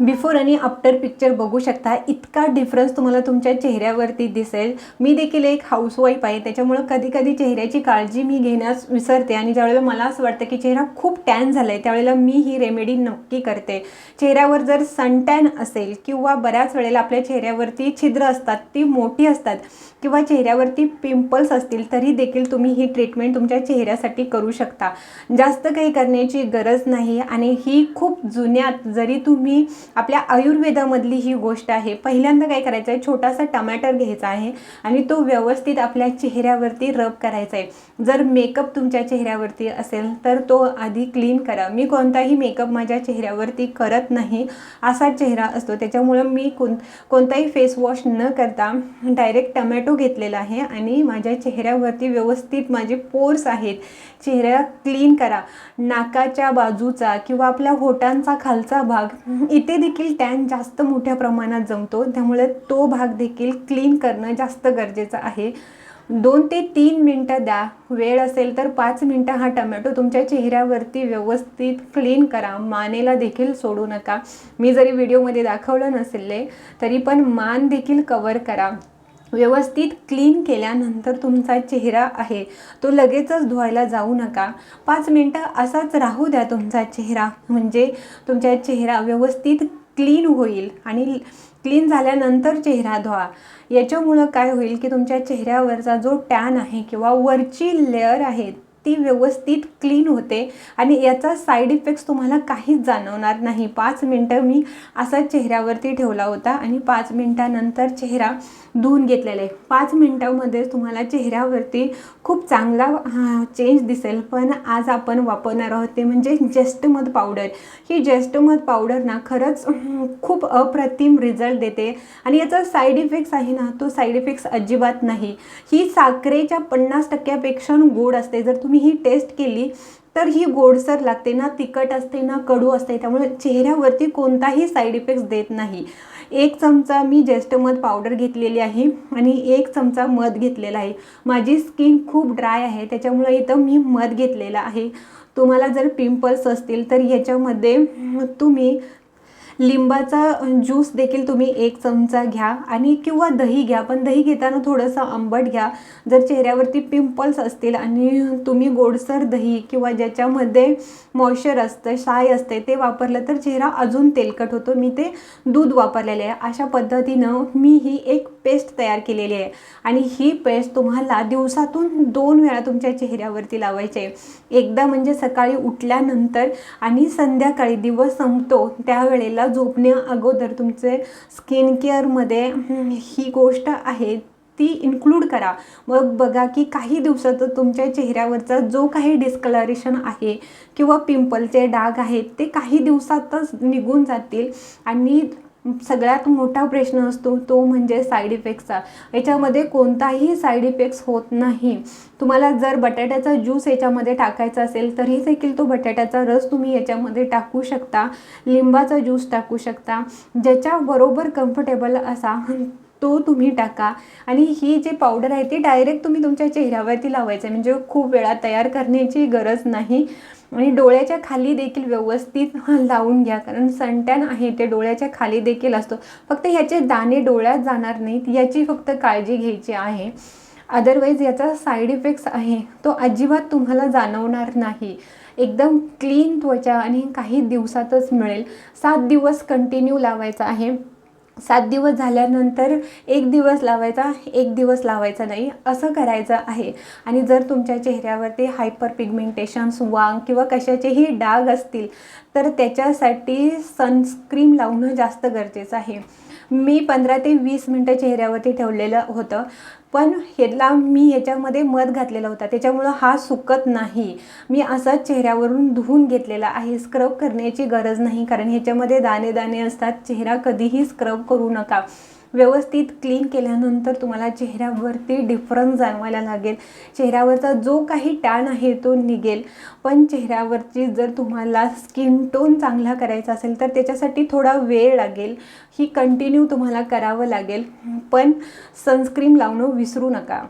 Before आणि after picture बघू शकता इतका डिफरन्स तुम्हाला तुमच्या चेहऱ्यावरती दिसेल. मी देखील एक हाऊसवाईफ आहे त्याच्यामुळं कधी कधी चेहऱ्याची काळजी मी घेण्यास विसरते आणि ज्यावेळेला मला असं वाटतं की चेहरा खूप टॅन झाला आहे त्यावेळेला मी ही रेमेडी नक्की करते. चेहऱ्यावर जर सनटॅन असेल किंवा बऱ्याच वेळेला आपल्या चेहऱ्यावरती छिद्र असतात ती मोठी असतात किंवा चेहऱ्यावरती पिंपल्स असतील तरी देखील तुम्ही ही ट्रीटमेंट तुमच्या चेहऱ्यासाठी करू शकता. जास्त काही करण्याची गरज नाही आणि ही खूप जुन्यात जरी तुम्ही आपल्या आयुर्वेदामधली ही गोष्ट आहे. पहिल्यांदा काय करायचं आहे? छोटासा टमॅटर घ्यायचा आहे आणि तो व्यवस्थित आपल्या चेहऱ्यावरती रब करायचा आहे. जर मेकअप तुमच्या चेहऱ्यावरती असेल तर तो आधी क्लीन करा. मी कोणताही मेकअप माझ्या चेहऱ्यावरती करत नाही. असा चेहरा असतो. त्याच्यामुळं मी कोण कोणताही फेस वॉश न करता डायरेक्ट टमॅटो घेतलेला आहे आणि माझ्या चेहऱ्यावरती व्यवस्थित माझे पोर्स आहेत. चेहरा क्लीन करा. नाकाच्या बाजूचा किंवा आपल्या होटांचा खालचा भाग इथे देखील टॅन जास्त मोठ्या प्रमाणात जमतो. त्यामुळे तो भाग देखील क्लीन करणं जास्त गरजेचं आहे. दोन ते तीन मिनटं द्या. वेळ असेल तर पाच मिनटं हा टमॅटो तुमच्या चेहऱ्यावरती व्यवस्थित क्लीन करा. मानेला देखील सोडू नका. मी जरी व्हिडिओमध्ये दाखवलं नसेल तरी पण मान देखील कवर करा. व्यवस्थित क्लीन केल्यानंतर तुमचा चेहरा आहे. तो लगेचच धुवायला जाऊ नका. पाच मिनटं असाच राहू द्या तुमचा चेहरा. म्हणजे तुमचा चेहरा व्यवस्थित क्लीन होईल आणि क्लीन झाल्यानंतर चेहरा धुवा. याच्यामुळं काय होईल की तुमच्या चेहऱ्यावरचा जो टॅन आहे किंवा वरची लेअर आहे ती व्यवस्थित क्लीन होते. आणि याचा साईड इफेक्ट्स तुम्हाला काहीच जाणवणार नाही. पाच मिनटं मी असा चेहऱ्यावरती ठेवला होता आणि पाच मिनटानंतर चेहरा धुवून घेतलेला आहे. पाच मिनटामध्ये तुम्हाला चेहऱ्यावरती खूप चांगला चेंज दिसेल. पण आज आपण वापरणार आहोत ते म्हणजे जेस्टमध पावडर ही जेस्टमध पावडर ना खरंच खूप अप्रतिम रिझल्ट देते. आणि याचा साईड इफेक्ट्स आहे ना तो साईड इफेक्ट्स अजिबात नाही. ही साखरेच्या पन्नास टक्क्यापेक्षा गोड असते. जर तुम्ही मी ही टेस्ट केली तर ही गोडसर लागते ना तिखट असते ना कडू असते त्यामुळे चेहऱ्यावरती कोणताही साईड इफेक्ट्स देत नाही. एक चमचा मी जेस्टमध पावडर घेतलेली आहे आणि एक चमचा मध घेतलेला आहे. माझी स्किन खूप ड्राय आहे त्याच्यामुळे इथं मी मध घेतलेला आहे. तुम्हाला जर पिंपल्स असतील तर याच्यामध्ये तुम्ही लिंबाचा ज्यूस देखील तुम्ही एक चमचा घ्या आणि किंवा दही घ्या पण दही घेताना थोडंसं आंबट घ्या. जर चेहऱ्यावरती पिंपल्स असतील आणि तुम्ही गोडसर दही किंवा ज्याच्यामध्ये मॉइश्चर असतं साय असते ते वापरलं तर चेहरा अजून तेलकट होतो. मी ते दूध वापरलेले आहे. अशा पद्धतीनं मी ही एक पेस्ट तयार केलेली आहे. आणि ही पेस्ट तुम्हाला दिवसातून दोन वेळा तुमच्या चेहऱ्यावरती लावायची आहे. एकदा म्हणजे सकाळी उठल्यानंतर आणि संध्याकाळी दिवस संपतो त्यावेळेला झोपण्या अगोदर तुमचे स्किन केअरमध्ये ही गोष्ट आहे ती इन्क्लूड करा. मग बघा की काही दिवसात तुमच्या चेहऱ्यावरचा जो काही डिस्कलरेशन आहे किंवा पिंपलचे डाग आहेत ते काही दिवसातच निघून जातील आणि सगळ्यात मोठा प्रश्न असतो तो म्हणजे साईड इफेक्टचा याच्यामध्ये कोणताही साईड इफेक्ट्स होत नाही. तुम्हाला जर बटाट्याचा ज्यूस याच्यामध्ये टाकायचा असेल तरी देखील तो बटाट्याचा रस तुम्ही याच्यामध्ये टाकू शकता. लिंबाचा ज्यूस टाकू शकता. ज्याच्याबरोबर कम्फर्टेबल असा तो तुम्ही टाका. आणि ही जी पावडर आहे ती डायरेक्ट तुम्ही तुमच्या चेहऱ्यावरती लावायचं आहे. म्हणजे खूप वेळा तयार करण्याची गरज नाही. आणि डोळ्याच्या खाली देखील व्यवस्थित लावून घ्या. कारण सनटॅन आहे ते डोळ्याच्या खाली देखील असतो. फक्त ह्याचे दाणे डोळ्यात जाणार नाहीत याची फक्त काळजी घ्यायची आहे. अदरवाईज याचा साईड इफेक्ट्स आहे तो अजिबात तुम्हाला जाणवणार नाही. एकदम क्लीन त्वचा आणि काही दिवसातच मिळेल. सात दिवस कंटिन्यू लावायचा आहे. सात दिवस झाल्यानंतर एक दिवस लावायचा एक दिवस लावायचा नाही असं करायचं आहे. आणि जर तुमच्या चेहऱ्यावरती हायपर पिगमेंटेशन्स वांग किंवा कशाचेही डाग असतील तर त्याच्यासाठी सनस्क्रीम लावणं जास्त गरजेचं आहे. मी पंधरा ते वीस मिनटं चेहऱ्यावरती ठेवलेलं होतं. पण ह्याला मी याच्यामध्ये मध घातलेला होता. त्याच्यामुळं हा सुकत नाही. मी असाच चेहऱ्यावरून धुवून घेतलेला आहे. स्क्रब करण्याची गरज नाही. कारण ह्याच्यामध्ये दाणे दाणे असतात. चेहरा कधीही स्क्रब करू नका. व्यवस्थित क्लीन केल्यानंतर तुम्हाला चेहऱ्यावरती डिफरन्स जाणवायला लागेल. चेहऱ्यावरचा जो काही टॅन आहे तो निघेल. पण चेहऱ्यावरची जर तुम्हाला स्किन टोन चांगला करायचा असेल तर त्याच्यासाठी थोडा वेळ लागेल. ही कंटिन्यू तुम्हाला करावं लागेल. पण सनस्क्रीन लावणं विसरू नका.